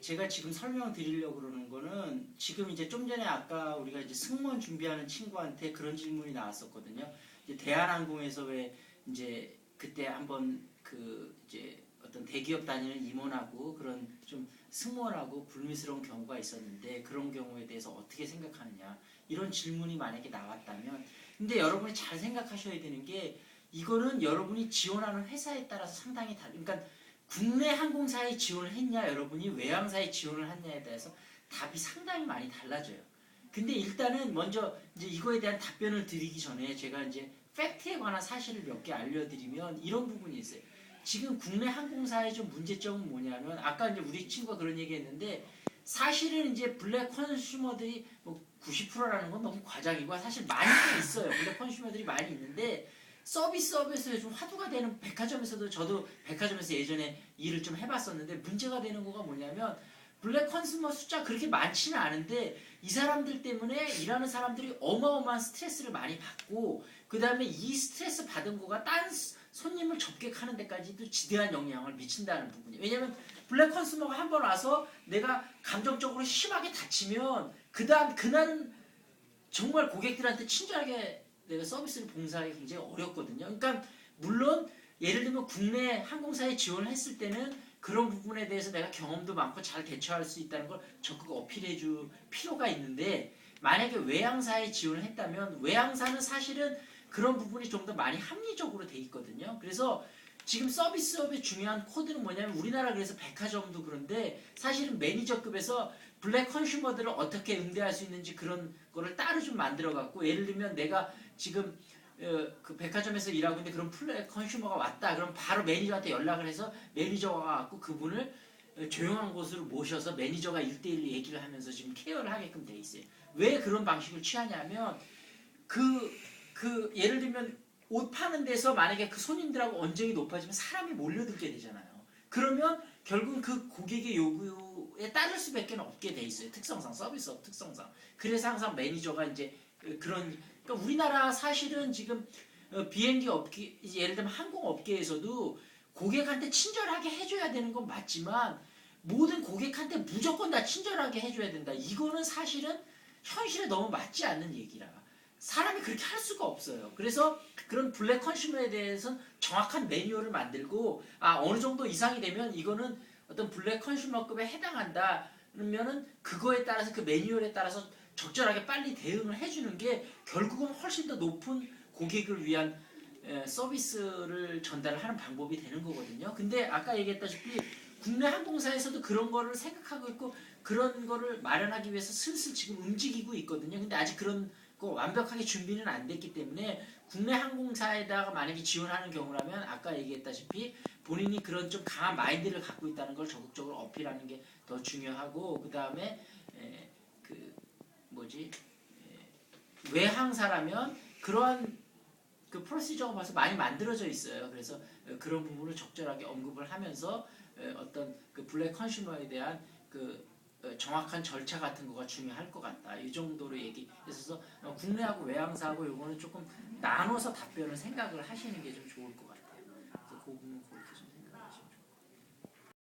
그 제가 지금 설명드리려고 그러는 거는 지금 이제 좀 전에 아까 우리가 이제 승무원 준비하는 친구한테 그런 질문이 나왔었거든요. 이제 대한항공에서 왜 이제 그때 한번 그 이제 어떤 대기업 다니는 임원하고 그런 좀 승무원하고 불미스러운 경우가 있었는데 그런 경우에 대해서 어떻게 생각하느냐 이런 질문이 만약에 나왔다면 근데 여러분이 잘 생각하셔야 되는 게 이거는 여러분이 지원하는 회사에 따라서 상당히 다르 그러니까 국내 항공사에 지원을 했냐 여러분이 외항사에 지원을 했냐에 대해서 답이 상당히 많이 달라져요. 근데 일단은 먼저 이제 이거에 대한 답변을 드리기 전에 제가 이제 팩트에 관한 사실을 몇 개 알려드리면 이런 부분이 있어요. 지금 국내 항공사의 좀 문제점은 뭐냐면 아까 이제 우리 친구가 그런 얘기했는데 사실은 이제 블랙 컨슈머들이 뭐 90%라는 건 너무 과장이고 사실 많이 있어요. 블랙 컨슈머들이 많이 있는데 서비스업에서 좀 화두가 되는 백화점에서도 저도 백화점에서 예전에 일을 좀 해봤었는데 문제가 되는 거가 뭐냐면 블랙 컨슈머 숫자 그렇게 많지는 않은데 이 사람들 때문에 일하는 사람들이 어마어마한 스트레스를 많이 받고 그 다음에 이 스트레스 받은 거가 딴 스- 손님을 접객하는 데까지도 지대한 영향을 미친다는 부분이. 왜냐면 블랙 컨슈머가 한 번 와서 내가 감정적으로 심하게 다치면 그 다음 그날은 정말 고객들한테 친절하게 내가 서비스를 봉사하기 굉장히 어렵거든요. 그러니까 물론 예를 들면 국내 항공사에 지원을 했을 때는 그런 부분에 대해서 내가 경험도 많고 잘 대처할 수 있다는 걸 적극 어필해 줄 필요가 있는데 만약에 외항사에 지원을 했다면 외항사는 사실은 그런 부분이 좀 더 많이 합리적으로 돼 있거든요. 그래서 지금 서비스업의 중요한 코드는 뭐냐면 우리나라 그래서 백화점도 그런데 사실은 매니저급에서 블랙 컨슈머들을 어떻게 응대할 수 있는지 그런 거를 따로 좀 만들어 갖고 예를 들면 내가 지금 어, 그 백화점에서 일하고 있는데 그런 블랙 컨슈머가 왔다 그럼 바로 매니저한테 연락을 해서 매니저가 와갖고 그분을 어, 조용한 곳으로 모셔서 매니저가 1대1로 얘기를 하면서 지금 케어를 하게끔 돼 있어요. 왜 그런 방식을 취하냐면 그, 그 예를 들면 옷 파는 데서 만약에 그 손님들하고 언쟁이 높아지면 사람이 몰려들게 되잖아요. 그러면 결국은 그 고객의 요구에 따를 수밖에 없게 돼 있어요. 특성상 서비스업 특성상. 그래서 항상 매니저가 이제 그- 그런 그러니까 우리나라 사실은 지금 어, 비행기 업계 예를 들면 항공 업계에서도 고객한테 친절하게 해줘야 되는 건 맞지만 모든 고객한테 무조건 다 친절하게 해줘야 된다. 이거는 사실은 현실에 너무 맞지 않는 얘기라. 사람이 그렇게 할 수가 없어요. 그래서 그런 블랙 컨슈머에 대해서는 정확한 매뉴얼을 만들고 아 어느 정도 이상이 되면 이거는 어떤 블랙 컨슈머급에 해당한다. 그러면은 그거에 따라서 그 매뉴얼에 따라서 적절하게 빨리 대응을 해주는 게 결국은 훨씬 더 높은 고객을 위한 에, 서비스를 전달을 하는 방법이 되는 거거든요. 근데 아까 얘기했다시피 국내 항공사에서도 그런 거를 생각하고 있고 그런 거를 마련하기 위해서 슬슬 지금 움직이고 있거든요. 근데 아직 그런 거 완벽하게 준비는 안 됐기 때문에 국내 항공사에다가 만약에 지원하는 경우라면 아까 얘기했다시피 본인이 그런 좀 강한 마인드를 갖고 있다는 걸 적극적으로 어필하는 게 더 중요하고 그 다음에 그 뭐지 에, 외항사라면 그러한 그 프로시저가 벌써 많이 만들어져 있어요. 그래서 어, 그런 부분을 적절하게 언급을 하면서 에, 어떤 그 블랙 컨슈머에 대한 그 어, 정확한 절차 같은 거가 중요할 것 같다. 이 정도로 얘기해서 어, 국내하고 외항사하고 요거는 조금 나눠서 답변을 생각을 하시는 게 좀 좋을 것 같아요.